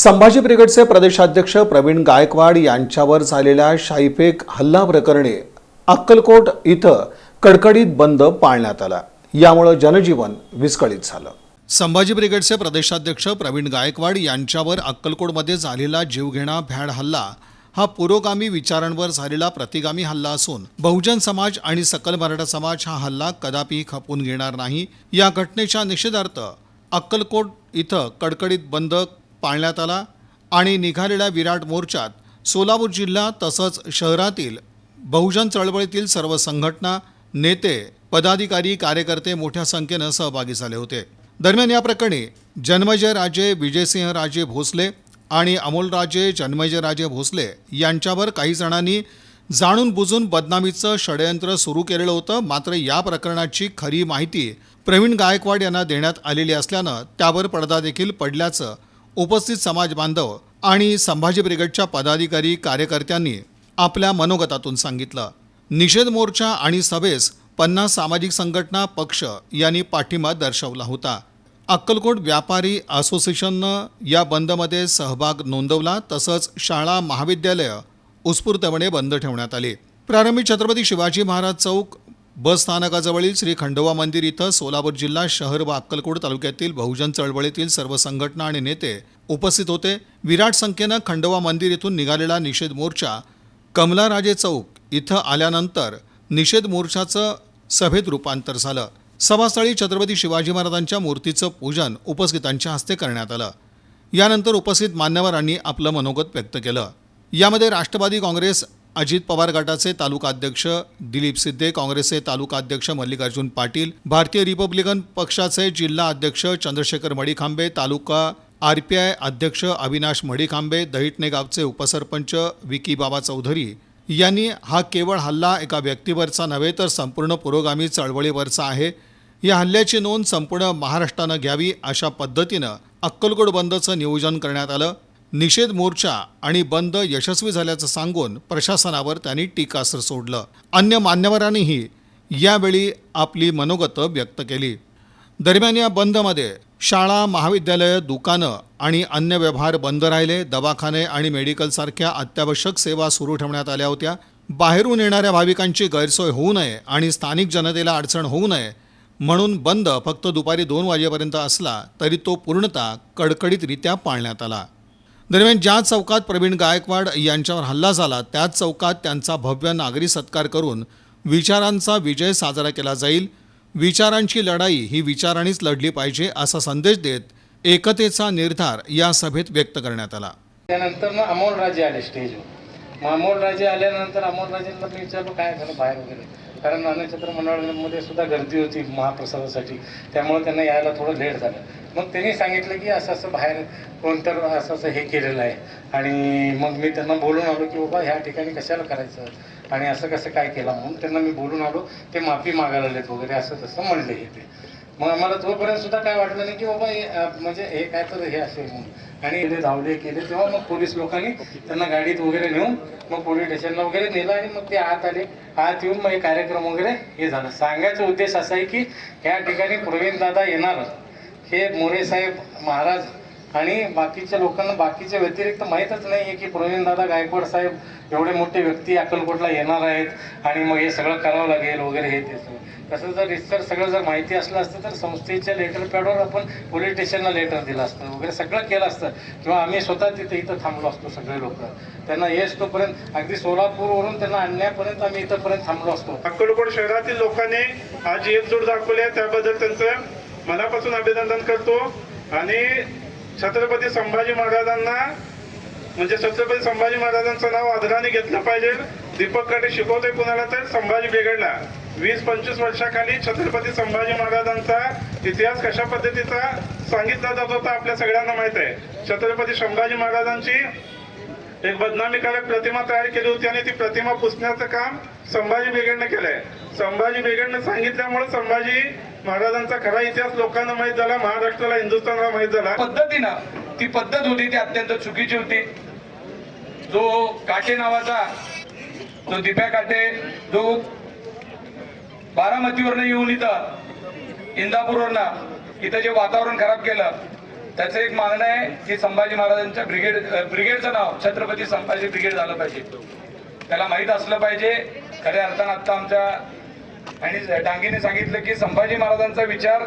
संभाजी ब्रिगेडचे प्रदेशाध्यक्ष प्रवीण गायकवाड यांच्यावर झालेल्या शाईफेक हल्ला प्रकरणी अक्कलकोट इथं कडकडीत बंद पाळण्यात आला. यामुळे जनजीवन विस्कळीत झालं. संभाजी ब्रिगेडचे प्रदेशाध्यक्ष प्रवीण गायकवाड यांच्यावर अक्कलकोटमध्ये झालेला जीवघेणा भ्याड हल्ला हा पुरोगामी विचारांवर झालेला प्रतिगामी हल्ला असून बहुजन समाज आणि सकल मराठा समाज हा हल्ला कदापि खपवून घेणार नाही. या घटनेच्या निषेधार्थ अक्कलकोट इथं कडकडीत बंद पाळण्यात आला आणि निघालेल्या विराट मोर्चात सोलापूर जिल्हा तसंच शहरातील बहुजन चळवळीतील सर्व संघटना नेते पदाधिकारी कार्यकर्ते मोठ्या संख्येनं सहभागी झाले होते. दरम्यान या प्रकरणी जन्मजय राजे विजयसिंह राजे भोसले आणि अमोलराजे जन्मजय राजे भोसले यांच्यावर काही जणांनी जाणून बुजून बदनामीचं षडयंत्र सुरू केलेलं होतं. मात्र या प्रकरणाची खरी माहिती प्रवीण गायकवाड यांना देण्यात आलेली असल्यानं त्यावर पडदा देखील पडल्याचं उपस्थित समाज बांधव आणि संभाजी ब्रिगेडच्या पदाधिकारी कार्यकर्त्यांनी आपल्या मनोगतातून सांगितलं. निषेध मोर्चा आणि सभेस पन्नास सामाजिक संघटना पक्ष यांनी पाठिंबा दर्शवला होता. अक्कलकोट व्यापारी असोसिएशननं या बंदमध्ये सहभाग नोंदवला तसंच शाळा महाविद्यालय उत्स्फूर्तपणे बंद ठेवण्यात आली. प्रारंभी छत्रपती शिवाजी महाराज चौक बस स्थानकाजवळील श्री खंडोबा मंदिर इथं सोलापूर जिल्हा शहर व अक्कलकोट तालुक्यातील बहुजन चळवळीतील सर्व संघटना आणि नेते उपस्थित होते. विराट संख्येनं खंडोबा मंदिर येथून निघालेला निषेध मोर्चा कमलाराजे चौक इथं आल्यानंतर निषेध मोर्चाचं सभेत रूपांतर झालं. सभास्थळी छत्रपती शिवाजी महाराजांच्या मूर्तीचं पूजन उपस्थितांच्या हस्ते करण्यात आलं. यानंतर उपस्थित मान्यवरांनी आपलं मनोगत व्यक्त केलं. यामध्ये राष्ट्रवादी काँग्रेस अजित पवार गटाचे तालुका अध्यक्ष दिलीप सिद्धे काँग्रेसचे तालुका अध्यक्ष मल्लिकार्जुन पाटील भारतीय रिपब्लिकन पक्षाचे जिल्हा अध्यक्ष चंद्रशेखर मडीखांबे तालुका आर पी आय अध्यक्ष अविनाश मडिकांबे दहिटणे गावचे उपसरपंच विकी बाबा चौधरी यांनी हा केवळ हल्ला एका व्यक्तीवरचा नव्हे तर संपूर्ण पुरोगामी चळवळीवरचा आहे. या हल्ल्याची नोंद संपूर्ण महाराष्ट्रानं घ्यावी अशा पद्धतीनं अक्कलकोट बंदचं नियोजन करण्यात आलं. निषेध मोर्चा आणि बंद यशस्वी झाल्याचं सांगून प्रशासनावर त्यांनी टीकास्त्र सोडलं. अन्य मान्यवरांनीही यावेळी आपली मनोगतं व्यक्त केली. दरम्यान या बंदमध्ये शाळा महाविद्यालयं दुकानं आणि अन्य व्यवहार बंद राहिले. दवाखाने आणि मेडिकलसारख्या अत्यावश्यक सेवा सुरू ठेवण्यात आल्या होत्या. बाहेरून येणाऱ्या भाविकांची गैरसोय होऊ नये आणि स्थानिक जनतेला अडचण होऊ नये म्हणून बंद फक्त दुपारी दोन वाजेपर्यंत असला तरी तो पूर्णतः कडकडीतरित्या पाळण्यात आला. दरम्यान ज्या चौकात प्रवीण गायकवाड यांच्यावर हल्ला झाला त्याच चौकात त्यांचा भव्य नागरी सत्कार करून विचारांचा विजय साजरा केला जाईल. विचारांची लढाई ही विचारांनीच लढली पाहिजे असा संदेश देत एकतेचा निर्धार या सभेत व्यक्त करण्यात आला. त्यानंतर मग अमोल राजे आले स्टेजवर मग अमोल राजे आल्यानंतर अमोल राजेंना मी विचारलो काय झालं बाहेर वगैरे? कारण अन्नछत्र मंडळामध्ये सुद्धा गर्दी होती महाप्रसादासाठी. त्यामुळे त्यांना यायला थोडं लेट झालं. मग त्यांनी सांगितलं की असं असं बाहेर कोणतर असं असं हे केलेलं आहे. आणि मग मी त्यांना बोलून आलो की बाबा ह्या ठिकाणी कशाला करायचं? आणि असं कसं काय केलं म्हणून त्यांना मी बोलून आलो ते माफी मागायला लागलेत वगैरे असं तसं म्हणले हे ते मग आम्हाला तोपर्यंत सुद्धा काय वाटलं नाही की बाबा हे म्हणजे हे काय तर हे असेल म्हणून. आणि ते धावले केले तेव्हा मग पोलीस लोकांनी त्यांना गाडीत वगैरे नेऊन मग पोलीस स्टेशनला वगैरे नेलं आणि मग ते आत आले. आत येऊन मग हे कार्यक्रम वगैरे हे झालं. सांगायचा उद्देश असा आहे की ह्या ठिकाणी प्रवीण दादा येणार. हे मोरे साहेब महाराज आणि बाकीच्या लोकांना बाकीच्या व्यतिरिक्त माहीतच नाही आहे की प्रवीण दादा गायकवाड साहेब एवढे मोठे व्यक्ती अक्कलकोटला येणार आहेत आणि मग हे सगळं करावं लागेल वगैरे हे ते तसं जर रिसर सगळं जर माहिती असलं असतं तर संस्थेच्या लेटर पॅडवर आपण पोलीस स्टेशनला लेटर दिलं असतं वगैरे सगळं केलं असतं. किंवा आम्ही स्वतः तिथे इथं थांबलो असतो सगळे लोक. त्यांना येस तोपर्यंत अगदी सोलापूरवरून त्यांना आणण्यापर्यंत आम्ही इथंपर्यंत थांबलो असतो. अक्कलकोट शहरातील लोकांनी आज एकजूट दाखवली आहे. त्याबद्दल त्यांचं मनापासून अभिनंदन करतो. आणि छत्रपती संभाजी महाराजांना म्हणजे छत्रपती संभाजी महाराजांचं नाव आदराने घेतलं पाहिजे. दीपक काटे शिकवतोय कुणाला तर? संभाजी बिघडला वीस पंचवीस वर्षाखाली छत्रपती संभाजी महाराजांचा इतिहास कशा पद्धतीचा सांगितला जात होता आपल्या सगळ्यांना माहीत आहे. छत्रपती संभाजी महाराजांची एक बदनामीकारक प्रतिमा तयार केली होती आणि ती प्रतिमा पुसण्याचं काम संभाजी ब्रिगेडने केलंय. संभाजी ब्रिगेडने सांगितल्यामुळे संभाजी महाराजांचा खरा इतिहास लोकांना माहीत झाला महाराष्ट्राला हिंदुस्थानला माहीत झाला. पद्धतीनं ती पद्धत होती ती अत्यंत चुकीची होती. जो काटे नावाचा जो दिप्या काटे जो बारामतीवरनं येऊन इथं इंदापूरवरनं इथं जे वातावरण खराब केलं त्याचं एक मागणं आहे की संभाजी महाराजांच्या ब्रिगेड ब्रिगेडचं नाव छत्रपती संभाजी ब्रिगेड झालं पाहिजे. त्याला माहीत असलं पाहिजे खऱ्या अर्थानं आत्ता आमच्या आणि डांगेने सांगितलं की संभाजी महाराजांचा विचार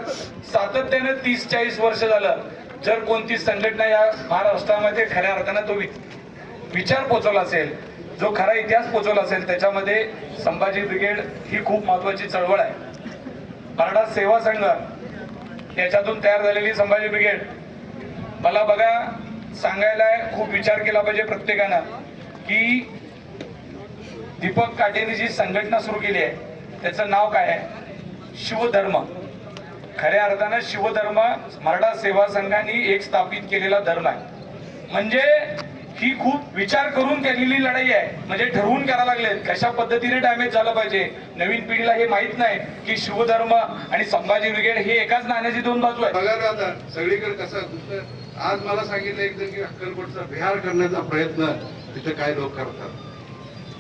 सातत्यानं तीस चाळीस वर्ष झालं. जर कोणती संघटना या महाराष्ट्रामध्ये खऱ्या अर्थानं तो विचार पोचवला असेल जो खरा इतिहास पोचवला असेल त्याच्यामध्ये संभाजी ब्रिगेड ही खूप महत्वाची चळवळ आहे. मराठा सेवा संघ याच्यातून तयार झालेली संभाजी ब्रिगेड. मला बघा सांगायला खूप विचार केला पाहिजे प्रत्येकानं की दीपक काटेने जी संघटना सुरू केली आहे. त्याचं नाव काय आहे? शिवधर्म. खऱ्या अर्थानं शिवधर्म मराठा सेवा संघाने एक स्थापित केलेला धर्म आहे. म्हणजे ही खूप विचार करून केलेली लढाई आहे. म्हणजे ठरवून करायला लागलेत कशा पद्धतीने डॅमेज झालं पाहिजे? नवीन पिढीला हे माहीत नाही की शिवधर्म आणि संभाजी ब्रिगेड हे एकाच नाण्याची दोन बाजू आहे बघायला आता सगळीकडे कसं दुसरं आज मला सांगितलं एकदा की अक्कलकोटचा विहार करण्याचा प्रयत्न तिथे काही लोक करतात?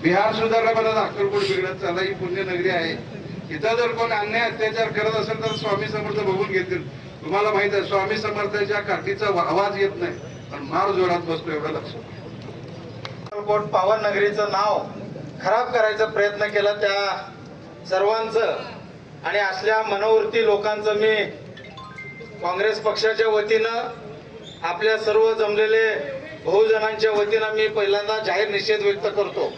बिहार सुधारला मला अक्कलकोट बिघडत चालला ही पुण्यनगरी आहे. इथं जर कोण अन्याय अत्याचार करत असेल तर स्वामी समर्थ बघून घेतील. तुम्हाला माहीत आहे स्वामी समर्थाच्या काठीचा आवाज येत नाही पण मार जोरात बसतो एवढं लक्षात. अक्कलकोट पावन नगरीचं नाव खराब करायचा प्रयत्न केला त्या सर्वांचं आणि असल्या मनोवृत्ती लोकांचं मी काँग्रेस पक्षाच्या वतीनं आपल्या सर्व जमलेले बहुजनांच्या वतीनं मी पहिल्यांदा जाहीर निषेध व्यक्त करतो.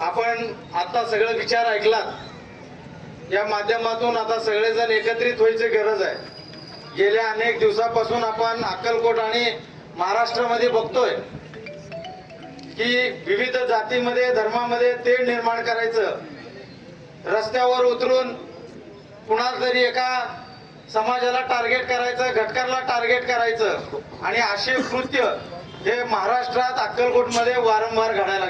आपण आता सगळं विचार ऐकलात. या माध्यमातून आता सगळेजण एकत्रित व्हायची गरज आहे. गेल्या अनेक दिवसापासून आपण अक्कलकोट आणि महाराष्ट्रामध्ये बघतोय की विविध जातीमध्ये धर्मामध्ये तेढ निर्माण करायचं. रस्त्यावर उतरून कुणाला तरी एका समाजाला टार्गेट करायचं घटकाला टार्गेट करायचं. आणि असे कृत्य हे महाराष्ट्रात अक्कलकोटमध्ये वारंवार घडायला लागले.